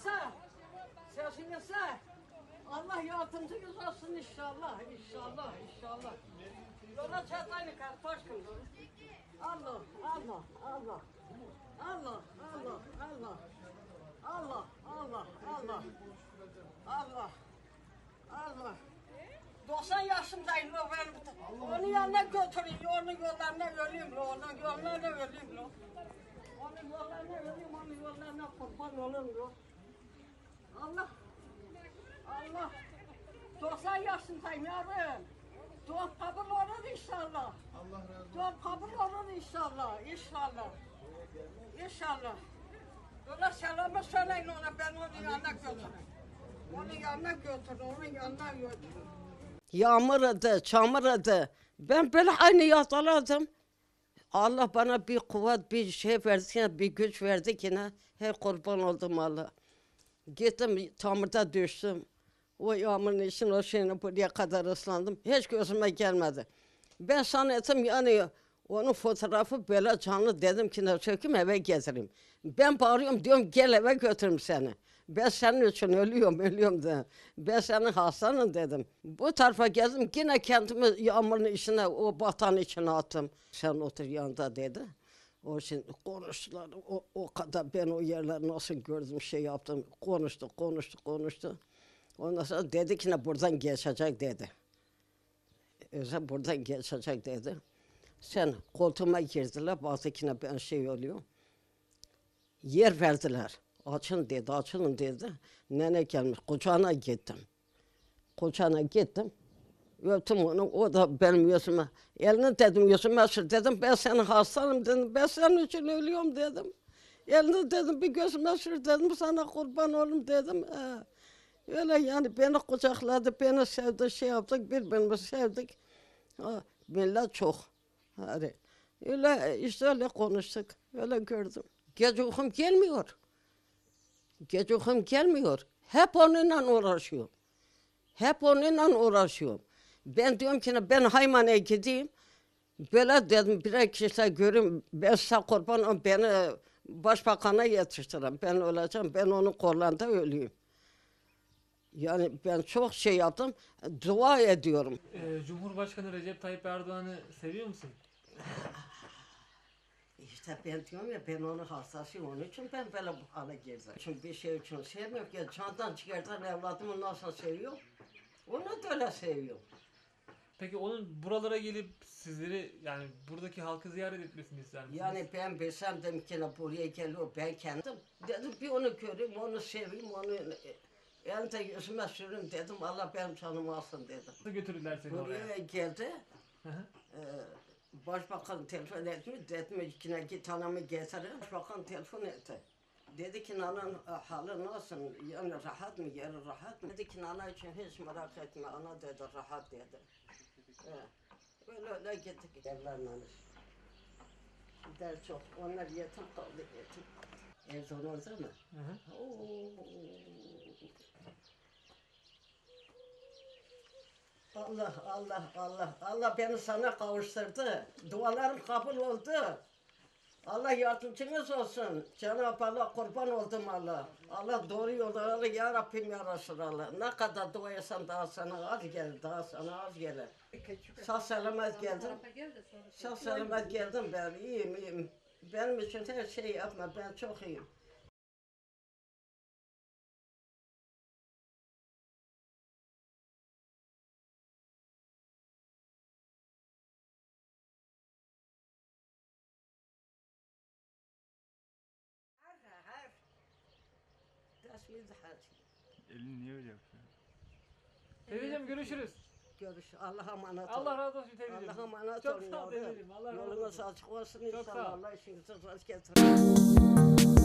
sağ. Sesini sağ. Allah yardımcınız olsun inşallah, inşallah, inşallah. Yola çatayını kılın. Allah, Allah, Allah. Allah, Allah, Allah. Allah, Allah, Allah. Allah. Allah. 90 yaşındayım lo ben. Onun yanına götüreyim, onun yollarına öleyim lo, onun yollarına öleyim lo. Onun yollarına öleyim, onun yollarına kurban olayım. Allah. Allah. 90 yaşındayım yavrum. Duam kabul olur inşallah. Allah razı olsun. Duam kabul olur inşallah. İnşallah. İnşallah. Öyle selamı söyleyin ona ben onun yanına götürün. Onun yanına götürün, onun yanına götürün. Yağmur adı, çamur adı. Ben böyle aynı yataladım. Allah bana bir kuvvet, bir şey verdi ki, bir güç verdi ki ne? Her kurban oldum Allah. Gittim çamurda düştüm. O yağmurun için o şeyine buraya kadar ıslandım. Hiç gözüme gelmedi. Ben sanıyordum yani onun fotoğrafı böyle canlı dedim ki ne çöküm eve getireyim. Ben bağırıyorum diyorum gel eve götürüm seni. Ben senin için ölüyorum ölüyorum de. Ben senin hastanım dedim. Bu tarafa geldim yine kendimi yağmurun içine o batan içine attım. Sen otur yanında dedi. O şimdi konuştular. O, o kadar ben o yerleri nasıl gördüm şey yaptım. Konuştu konuştu konuştu. Ondan sonra dedi ki ne buradan geçecek dedi. Özel buradan geçecek dedi. Sen koltuğuma girdiler. Bazı kine ben şey oluyor. Yer verdiler. Açın dedi, açılın dedi. Nene gelmiş, kucağına gittim. Kucağına gittim. Öptüm onu, o da benim yüzüme. Elini dedim yüzüme sür dedim. Ben senin hastanım dedim. Ben senin için ölüyorum dedim. Elini dedim bir gözüme sür dedim. Sana kurban olayım dedim. He. Öyle yani beni kucakladı, beni sevdi, şey yaptık, birbirimizi sevdik. Ha, millet çok. Hani, öyle işte öyle konuştuk, öyle gördüm. Gece uykum gelmiyor. Gece uykum gelmiyor. Hep onunla uğraşıyorum. Hep onunla uğraşıyorum. Ben diyorum ki ben Hayman'a gideyim. Böyle dedim bir kişiler göreyim. Ben size kurban olayım, beni başbakana yetiştirin. Ben öleceğim. Ben onun kollarında öleyim. Yani ben çok şey yaptım. Dua ediyorum. Ee, Cumhurbaşkanı Recep Tayyip Erdoğan'ı seviyor musun? İşte ben diyorum ya ben onun hastasıyım onun için ben böyle bu hale girdim. Çünkü bir şey için sevmiyorum ki candan çıkartan evladımı nasıl seviyorum. Onu da öyle seviyorum. Peki onun buralara gelip sizleri yani buradaki halkı ziyaret etmesini ister misiniz? Yani ben dedim ki buraya geliyor ben kendim. Dedim bir onu göreyim onu seveyim onu yani de yüzüme sürün dedim Allah benim canımı alsın dedim. Nasıl götürürler seni oraya? Buraya geldi. Hı hı. Ee, Başbakan telefon etti. Dedim ki git anamı getirin. Başbakan telefon etti. Dedi ki nanın e, halı nasıl? Yani rahat mı? Yeri rahat mı? Dedi ki nana için hiç merak etme. Ana dedi rahat dedi. Ee, öyle öyle gittik evlerle. Der çok. Onlar yetim kaldı yetim. Erdoğan orada mı? Hı hı. Oo. Allah Allah Allah Allah beni sana kavuşturdu. Dualarım kabul oldu. Allah yardımcınız olsun. Cenab-ı Allah kurban oldum Allah. Allah doğru yolda Allah ya Rabbim ya Resulallah. Ne kadar dua etsem daha sana az gelir, daha sana az gelir. Sağ selamet geldim. Sağ selamet geldim ben. iyiyim iyiyim. Benim için her şey yapma. Ben çok iyiyim. Hat. Elini niye öyle yapıyor? Teyzeciğim görüşürüz. Görüş. Allah'a emanet. Allah razı olsun teyzeciğim. Allah'a emanet Çok olun sağ ol yavrum. teyzeciğim. Allah razı Yolunuz olsun. açık olsun Çok sağ ol. inşallah. Allah işinizi rast getirir.